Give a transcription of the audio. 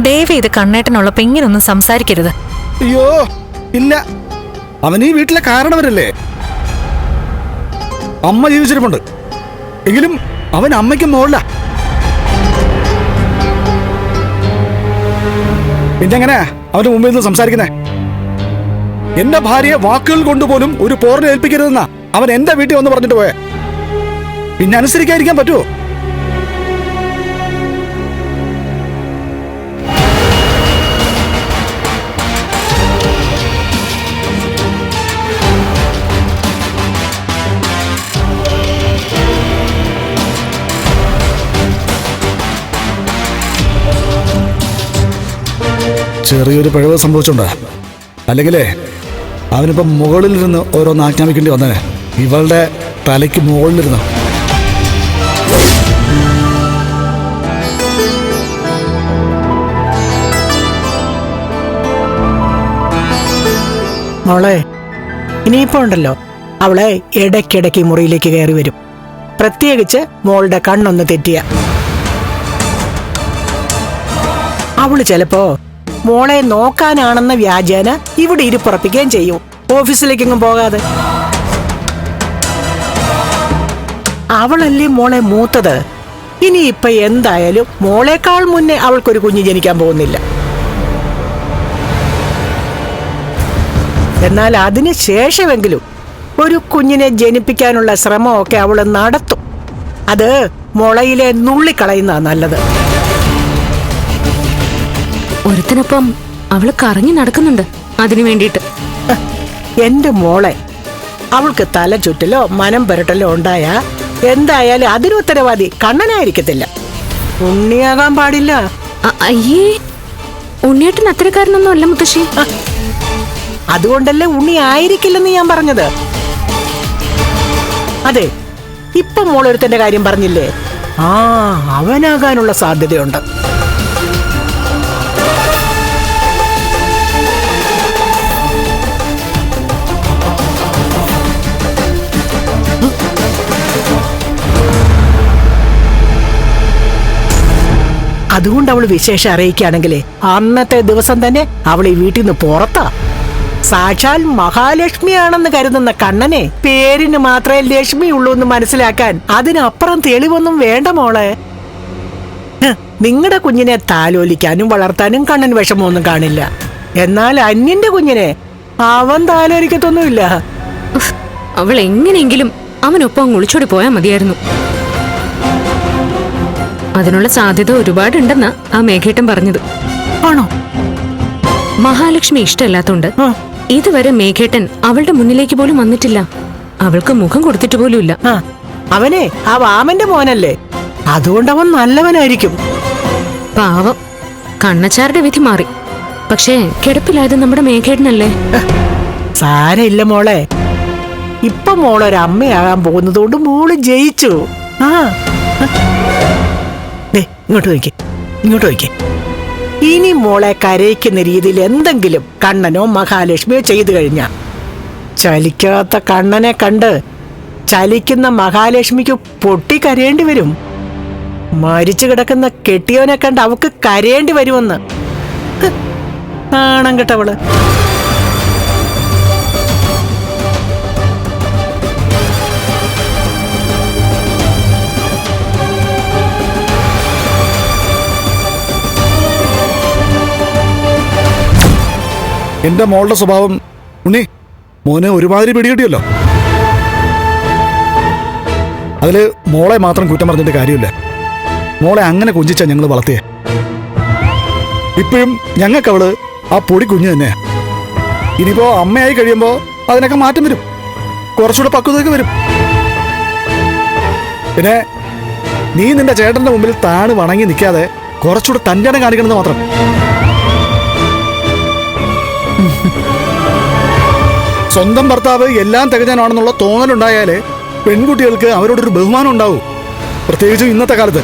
ദയവ് ഇത് കണ്ണേട്ടനുള്ളപ്പോ ഇങ്ങനൊന്നും സംസാരിക്കരുത്. അയ്യോ ഇല്ല. അവൻ ഈ വീട്ടിലെ കാരണവരല്ലേ? അമ്മ ജീവിച്ചിരിപ്പുണ്ട്. എങ്കിലും അവൻ അമ്മയ്ക്ക് മോളില. പിന്നെങ്ങനെ അവന്റെ മുമ്പിൽ നിന്ന് സംസാരിക്കുന്നേ? എന്റെ ഭാര്യയെ വാക്കുകൾ കൊണ്ടുപോലും ഒരു പോറിനെ ഏൽപ്പിക്കരുതെന്നാ അവൻ എന്റെ വീട്ടിൽ വന്ന് പറഞ്ഞിട്ട് പോയെ. പിന്നെ അനുസരിക്കാതിരിക്കാൻ പറ്റുമോ ചെറിയൊരു പിഴവ് സംഭവിച്ചുണ്ട്. അല്ലെങ്കിലേ അവനിപ്പം മുകളിലിരുന്ന് ഓരോന്ന് ആജ്ഞാപിക്കേണ്ടി വന്നേ. ഇവളുടെ തലയ്ക്ക് മുകളിലിരുന്ന്. മോളെ ഇനിയിപ്പോ ഉണ്ടല്ലോ. അവളെ ഇടയ്ക്കിടയ്ക്ക് മുറിയിലേക്ക് കയറി വരും. പ്രത്യേകിച്ച് മോളുടെ കണ്ണൊന്ന് തെറ്റിയ. അവൾ ചിലപ്പോ മോളെ നോക്കാനാണെന്ന വ്യാജേന ഇവിടെ ഇരിപ്പുറപ്പിക്കുകയും ചെയ്യും. ഓഫീസിലേക്കെങ്ങും പോകാതെ. അവളല്ലേ മോളെ മൂത്തത്? ഇനി ഇപ്പൊ എന്തായാലും മോളേക്കാൾ മുന്നേ അവൾക്കൊരു കുഞ്ഞ് ജനിക്കാൻ പോകുന്നില്ല. എന്നാൽ അതിന് ശേഷമെങ്കിലും ഒരു കുഞ്ഞിനെ ജനിപ്പിക്കാനുള്ള ശ്രമമൊക്കെ അവൾ നടത്തും. അത് മുളയിലെ നുള്ളിക്കളയുന്ന നല്ലത്. ഒരുത്തനൊപ്പം അവൾ കറങ്ങി നടക്കുന്നുണ്ട്. അതിനു വേണ്ടിയിട്ട്. എന്റെ മോളെ അവൾക്ക് തല ചുറ്റലോ മനം പുരട്ടലോ ഉണ്ടായ എന്തായാലും അതിന് ഉത്തരവാദി കണ്ണനായിരിക്കത്തില്ല. ഉണ്ണിയാകാൻ പാടില്ല. അ- അയ്യേ ഉണ്ണിയേട്ടൻ അത്തരക്കാരനൊന്നും അല്ല മുത്തശ്ശി. അതുകൊണ്ടല്ലേ ഉണ്ണി ആയിരിക്കില്ലെന്ന് ഞാൻ പറഞ്ഞത്? അതെ ഇപ്പൊ മോളൊരുത്തന്റെ കാര്യം പറഞ്ഞില്ലേ? ആ അവനാകാനുള്ള സാധ്യതയുണ്ട്. അതുകൊണ്ട് അവൾ വിശേഷം അറിയിക്കുകയാണെങ്കിലേ അന്നത്തെ ദിവസം തന്നെ അവൾ ഈ വീട്ടിൽ നിന്ന് പുറത്താ. സാക്ഷാൽ മഹാലക്ഷ്മിയാണെന്ന് കരുതുന്ന കണ്ണനെ പേരിന് മാത്രമേ ലക്ഷ്മി ഉള്ളൂ എന്ന് മനസ്സിലാക്കാൻ അതിനപ്പുറം തെളിവൊന്നും വേണ്ട മോളെ. നിങ്ങളുടെ കുഞ്ഞിനെ താലോലിക്കാനും വളർത്താനും കണ്ണൻ വിഷമമൊന്നും കാണില്ല. എന്നാൽ അന്യന്റെ കുഞ്ഞിനെ അവൻ താലോലിക്കത്തൊന്നുമില്ല. അവൾ എങ്ങനെയെങ്കിലും അവനൊപ്പം ഒളിച്ചോടി പോയാൽ മതിയായിരുന്നു. അതിനുള്ള സാധ്യത ഒരുപാടുണ്ടെന്നാ ആ മേഘേട്ടൻ പറഞ്ഞത്. ആണോ? മഹാലക്ഷ്മി ഇഷ്ടമല്ലാത്തോണ്ട് ഇതുവരെ മേഘേട്ടൻ അവളുടെ മുന്നിലേക്ക് പോലും വന്നിട്ടില്ല. അവൾക്ക് മുഖം കൊടുത്തിട്ട് പോലുമില്ല. അവനെ ആ വാമന്റെ മോനല്ലേ? അതുകൊണ്ട് അവൻ നല്ലവനായിരിക്കും. പാവം. കണ്ണച്ചാരുടെ വിധി മാറി. പക്ഷേ കിടപ്പിലായത് നമ്മുടെ മേഘേട്ടനല്ലേ? സാരയില്ല മോളെ. ഇപ്പൊ മോളൊരമ്മയാകാൻ പോകുന്നതുകൊണ്ട് മോൾ ജയിച്ചു. ആ. ഇങ്ങോട്ട് നോക്കി. ഇങ്ങോട്ട് നോക്കി. ഇനി മോളെ കരയിക്കുന്ന രീതിയിൽ എന്തെങ്കിലും കണ്ണനോ മഹാലക്ഷ്മിയോ ചെയ്തു കഴിഞ്ഞ. ചലിക്കാത്ത കണ്ണനെ കണ്ട് ചലിക്കുന്ന മഹാലക്ഷ്മിക്ക് പൊട്ടി കരയേണ്ടി വരും. മരിച്ചു കിടക്കുന്ന കെട്ടിയവനെ കണ്ട് അവക്ക് കരയേണ്ടി വരുമെന്ന്. ആണം കേട്ടവൾ. എന്റെ മോളുടെ സ്വഭാവം ഉണ്ണി മോനെ ഒരുമാതിരി പിടികിട്ടിയല്ലോ. അതിൽ മോളെ മാത്രം കുറ്റം പറഞ്ഞിട്ട് കാര്യമില്ല. മോളെ അങ്ങനെ കുഞ്ചിച്ച ഞങ്ങൾ വളർത്തിയേ. ഇപ്പോഴും അവൾ ആ പൊടി കുഞ്ഞു തന്നെ ഇനിയിപ്പോ അമ്മയായി കഴിയുമ്പോ അതിനൊക്കെ മാറ്റം വരും. കുറച്ചുകൂടെ പക്വതയൊക്കെ വരും. പിന്നെ നീ നിന്റെ ചേട്ടന്റെ മുമ്പിൽ താണ് വണങ്ങി നിൽക്കാതെ കുറച്ചുകൂടെ ഇടം കാണിക്കണമെന്ന് മാത്രം. സ്വന്തം ഭർത്താവ് എല്ലാം തികഞ്ഞാനാണെന്നുള്ള തോന്നലുണ്ടായാലേ പെൺകുട്ടികൾക്ക് അവരോടൊരു ബഹുമാനം ഉണ്ടാവൂ. പ്രത്യേകിച്ചും ഇന്നത്തെ കാലത്ത്.